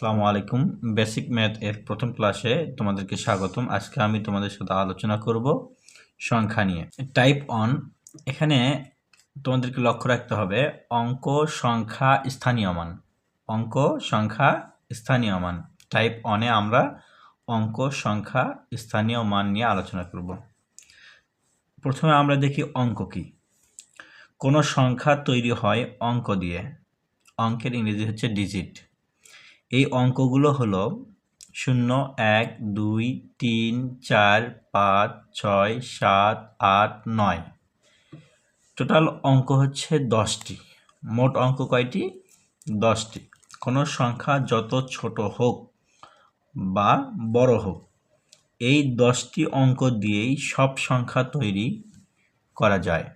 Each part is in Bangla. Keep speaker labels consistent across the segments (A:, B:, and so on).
A: আসসালামু আলাইকুম বেসিক ম্যাথ এর প্রথম ক্লাসে তোমাদেরকে স্বাগতম আজকে আমি তোমাদের সাথে আলোচনা করব সংখ্যা নিয়ে টাইপ অন এখানে তোমাদেরকে লক্ষ্য রাখতে হবে অঙ্ক সংখ্যা স্থানীয় মান অঙ্ক সংখ্যা স্থানীয় মান টাইপ অনে আমরা অঙ্ক সংখ্যা স্থানীয় মান নিয়ে আলোচনা করব প্রথমে আমরা দেখি অঙ্ক কি কোনো সংখ্যা তৈরি হয় অঙ্ক দিয়ে অঙ্কের ইংরেজি হচ্ছে ডিজিট এই অঙ্কগুলো হলো শূন্য এক দুই তিন চার পাঁচ ছয় সাত আট নয় টোটাল অঙ্ক হচ্ছে দশটি মোট অঙ্ক কয়টি দশটি কোনো সংখ্যা যত ছোট হোক বা বড় হোক এই দশটি অঙ্ক দিয়েই সব সংখ্যা তৈরি করা যায়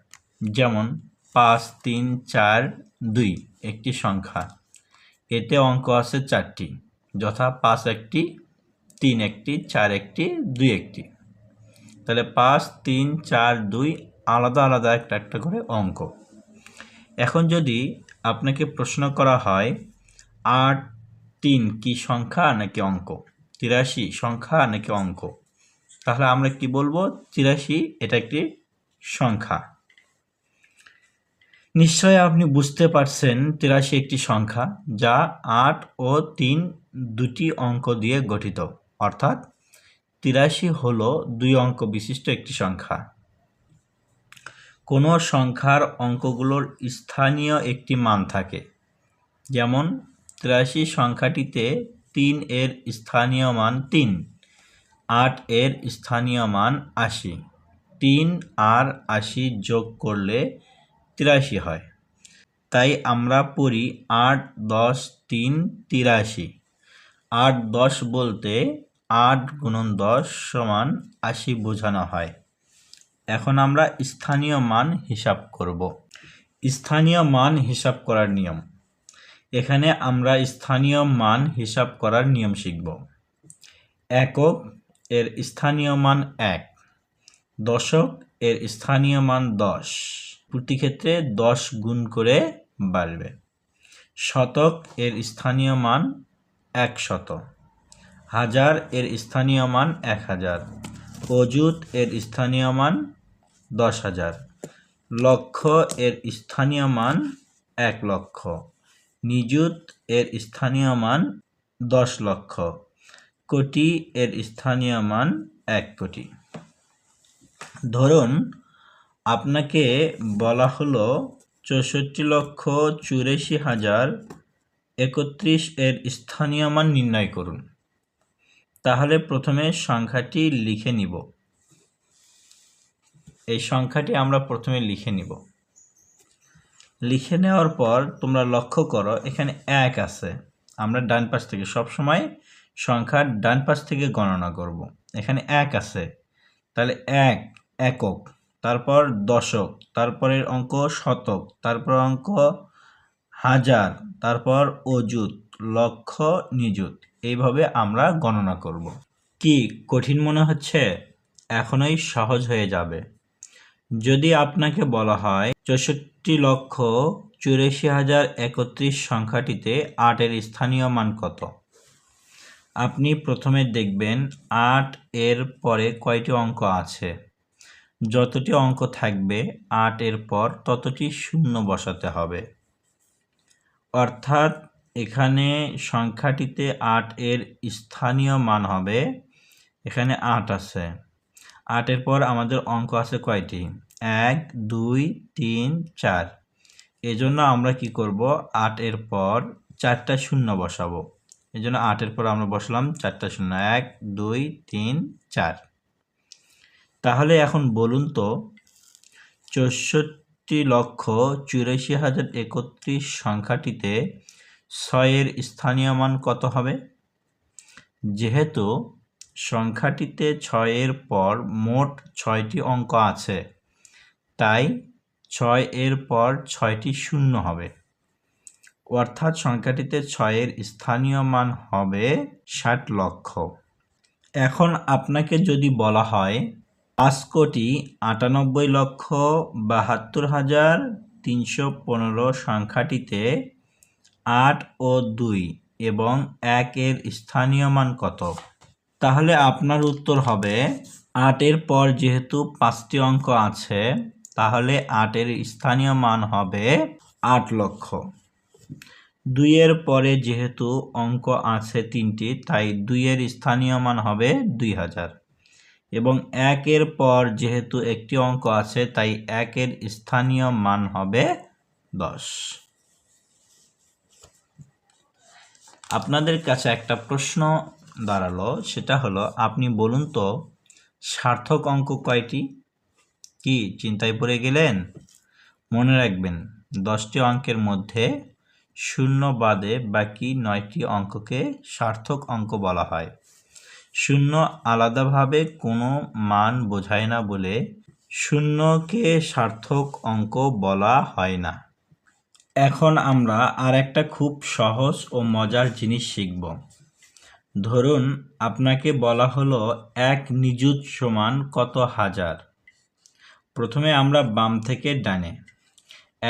A: যেমন পাঁচ তিন চার দুই একটি সংখ্যা এতে অঙ্ক আছে চারটি যথা পাঁচ একটি তিন একটি চার একটি দুই একটি তাহলে পাঁচ তিন চার দুই আলাদা আলাদা একটা একটা করে অঙ্ক এখন যদি আপনাকে প্রশ্ন করা হয় আট তিন কি সংখ্যা নাকি অঙ্ক তিরাশি সংখ্যা নাকি অঙ্ক তাহলে আমরা কি বলবো তিরাশি এটা একটি সংখ্যা নিশ্চয় আপনি বুঝতে পারছেন তিরাশি একটি সংখ্যা যা আট ও তিন দুটি অঙ্ক দিয়ে গঠিত অর্থাৎ তিরাশি হল দুই অঙ্ক বিশিষ্ট একটি সংখ্যা কোনো সংখ্যার অঙ্কগুলোর স্থানীয় একটি মান থাকে যেমন তিরাশি সংখ্যাটিতে তিন এর স্থানীয় মান তিন আট এর স্থানীয় মান আশি তিন আর আশি যোগ করলে তিরাশি হয় তাই আমরা পড়ি আট দশ তিন তিরাশি আট দশ বলতে আট গুণন দশ সমান আশি বোঝানো হয় এখন আমরা স্থানীয় মান হিসাব করব স্থানীয় মান হিসাব করার নিয়ম এখানে আমরা স্থানীয় মান হিসাব করার নিয়ম শিখব একক এর স্থানীয় মান এক দশক এর স্থানীয় মান দশ প্রতি ক্ষেত্রে দশ গুণ করে বাড়বে শতক এর স্থানীয় মান এক শত হাজার এর স্থানীয় মান এক হাজার অজুত এর স্থানীয় মান দশ হাজার লক্ষ এর স্থানীয় মান এক লক্ষ নিযুত এর স্থানীয় মান দশ লক্ষ কোটি এর স্থানীয় মান এক কোটি ধরুন আপনাকে বলা হলো চৌষট্টি লক্ষ চুরাশি হাজার একত্রিশ এর স্থানীয় মান নির্ণয় করুন তাহলে প্রথমে সংখ্যাটি লিখে নিব এই সংখ্যাটি আমরা প্রথমে লিখে নিব লিখে নেওয়ার পর তোমরা লক্ষ্য করো এখানে এক আছে আমরা ডান পাশ থেকে সবসময় সংখ্যার ডান পাশ থেকে গণনা করব। এখানে এক আছে তাহলে এক একক তারপর দশক তারপরের অঙ্ক শতক তারপর অঙ্ক হাজার তারপর অযুত লক্ষ নিযুত এইভাবে আমরা গণনা করব। কি কঠিন মনে হচ্ছে এখনই সহজ হয়ে যাবে যদি আপনাকে বলা হয় চৌষট্টি লক্ষ চুরাশি হাজার একত্রিশ সংখ্যাটিতে আটের স্থানীয় মান কত আপনি প্রথমে দেখবেন আট এর পরে কয়টি অঙ্ক আছে যতটি অঙ্ক থাকবে আট এর পর ততটি শূন্য বসাতে হবে অর্থাৎ এখানে সংখ্যাটিতে আট এর স্থানীয় মান হবে এখানে আট আছে আটের পর আমাদের অঙ্ক আছে কয়টি এক দুই তিন চার এজন্য আমরা কি করব আটের পর চারটা শূন্য বসাবো জন্য আটের পর আমরা বসলাম চারটা শূন্য এক দুই তিন চার তাহলে এখন বলুন তো চৌষট্টি লক্ষ চুরাশি হাজার একত্রিশ সংখ্যাটিতে ছয়ের স্থানীয় মান কত হবে যেহেতু সংখ্যাটিতে ছয়ের পর মোট ছয়টি অঙ্ক আছে তাই ছয় এর পর ছয়টি শূন্য হবে অর্থাৎ সংখ্যাটিতে ছয়ের স্থানীয় মান হবে ষাট লক্ষ এখন আপনাকে যদি বলা হয় পাঁচ কোটি আটানব্বই লক্ষ বাহাত্তর হাজার তিনশো পনেরো সংখ্যাটিতে আট ও দুই এবং এক এর স্থানীয় মান কত তাহলে আপনার উত্তর হবে আটের পর যেহেতু পাঁচটি অঙ্ক আছে তাহলে আটের স্থানীয় মান হবে আট লক্ষ দুইয়ের পরে যেহেতু অঙ্ক আছে তিনটি তাই দুইয়ের স্থানীয় মান হবে দুই হাজার এবং একের পর যেহেতু একটি অঙ্ক আছে তাই একের স্থানীয় মান হবে দশ আপনাদের কাছে একটা প্রশ্ন দাঁড়ালো সেটা হলো আপনি বলুন তো সার্থক অঙ্ক কয়টি কি চিন্তায় পড়ে গেলেন মনে রাখবেন দশটি অঙ্কের মধ্যে শূন্য বাদে বাকি নয়টি অঙ্ককে সার্থক অঙ্ক বলা হয় শূন্য আলাদাভাবে কোনো মান বোঝায় না বলে শূন্যকে সার্থক অঙ্ক বলা হয় না এখন আমরা আর একটা খুব সহজ ও মজার জিনিস শিখব ধরুন আপনাকে বলা হলো এক নিযুত সমান কত হাজার প্রথমে আমরা বাম থেকে ডানে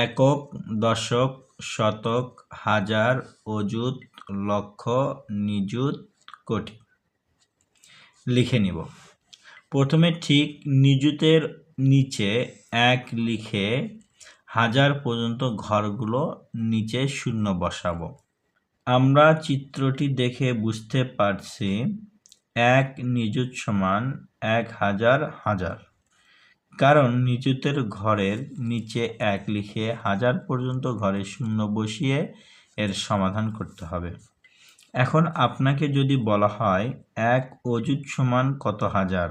A: একক দশক শতক হাজার অযুত লক্ষ নিযুত কোটি লিখে নিব প্রথমে ঠিক নিযুতের নিচে এক লিখে হাজার পর্যন্ত ঘরগুলো নিচে শূন্য বসাবো আমরা চিত্রটি দেখে বুঝতে পারছি এক নিজুত সমান এক হাজার হাজার কারণ নিযুতের ঘরের নিচে এক লিখে হাজার পর্যন্ত ঘরে শূন্য বসিয়ে এর সমাধান করতে হবে এখন আপনাকে যদি বলা হয় এক অজুত সমান কত হাজার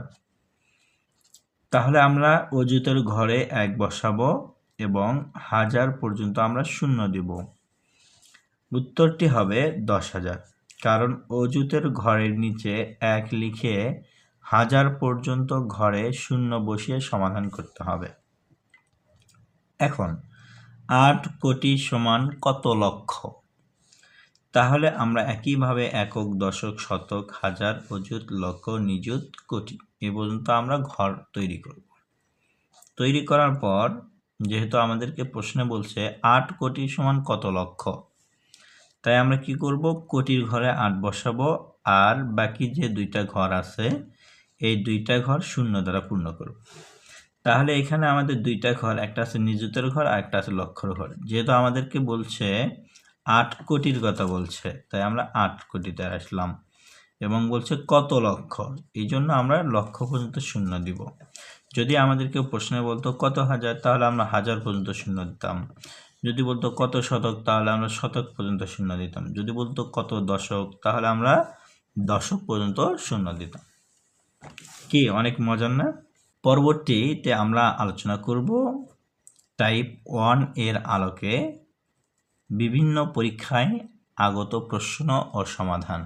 A: তাহলে আমরা অজুতের ঘরে এক বসাবো এবং হাজার পর্যন্ত আমরা শূন্য দিব উত্তরটি হবে দশ হাজার কারণ অজুতের ঘরের নিচে এক লিখে হাজার পর্যন্ত ঘরে শূন্য বসিয়ে সমাধান করতে হবে এখন আট কোটি সমান কত লক্ষ তাহলে আমরা একইভাবে একক দশক শতক হাজার অযুত লক্ষ নিযুত কোটি এ পর্যন্ত আমরা ঘর তৈরি করব তৈরি করার পর যেহেতু আমাদেরকে প্রশ্নে বলছে আট কোটি সমান কত লক্ষ তাই আমরা কি করব কোটির ঘরে আট বসাবো আর বাকি যে দুইটা ঘর আছে এই দুইটা ঘর শূন্য দ্বারা পূর্ণ করব তাহলে এখানে আমাদের দুইটা ঘর একটা আছে নিযুতের ঘর আর একটা আছে লক্ষ্যর ঘর যেহেতু আমাদেরকে বলছে আট কোটির কথা বলছে তাই আমরা আট কোটিতে আসলাম এবং বলছে কত লক্ষ এই জন্য আমরা লক্ষ পর্যন্ত শূন্য দিব যদি আমাদেরকে প্রশ্নে বলতো কত হাজার তাহলে আমরা হাজার পর্যন্ত শূন্য দিতাম যদি বলতো কত শতক তাহলে আমরা শতক পর্যন্ত শূন্য দিতাম যদি বলতো কত দশক তাহলে আমরা দশক পর্যন্ত শূন্য দিতাম কি অনেক মজার না পরবর্তীতে আমরা আলোচনা করব টাইপ ওয়ান এর আলোকে বিভিন্ন পরীক্ষায় আগত প্রশ্ন ও সমাধান